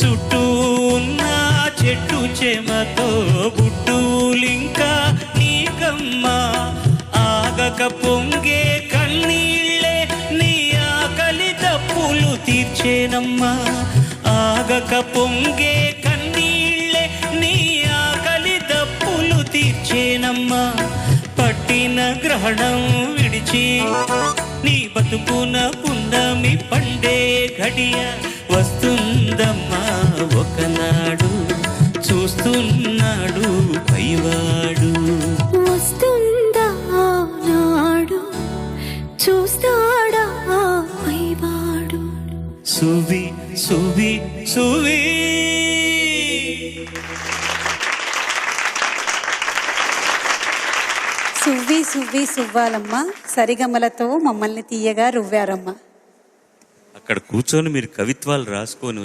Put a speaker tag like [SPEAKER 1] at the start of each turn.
[SPEAKER 1] చుట్టూ ఉన్న చెట్టు చెమతో బుట్టూలింకా నీకమ్మ. ఆగక పొంగే కన్నీళ్ళే నీ ఆకలి తప్పులు తీర్చేనమ్మా. ఆగక పొంగే కన్నీళ్ళే నీ ఆకలి తప్పులు తీర్చేనమ్మా. పట్టిన గ్రహణం విడిచి నీ బతుకున పున్నమి పండే ఘడియ వస్తుందమ్మా. చూస్తున్నాడు పైవాడు.
[SPEAKER 2] వస్తుందా నాడు? చూస్తాడా పైవాడు?
[SPEAKER 1] సువి సువి సువి.
[SPEAKER 3] సువ్వి సువ్వి సువ్వాలమ్మ. సరిగమలతో మమ్మల్ని తీయగా రువ్వారమ్మ.
[SPEAKER 1] అక్కడ కూర్చొని మీరు కవిత్వాలు రాసుకొని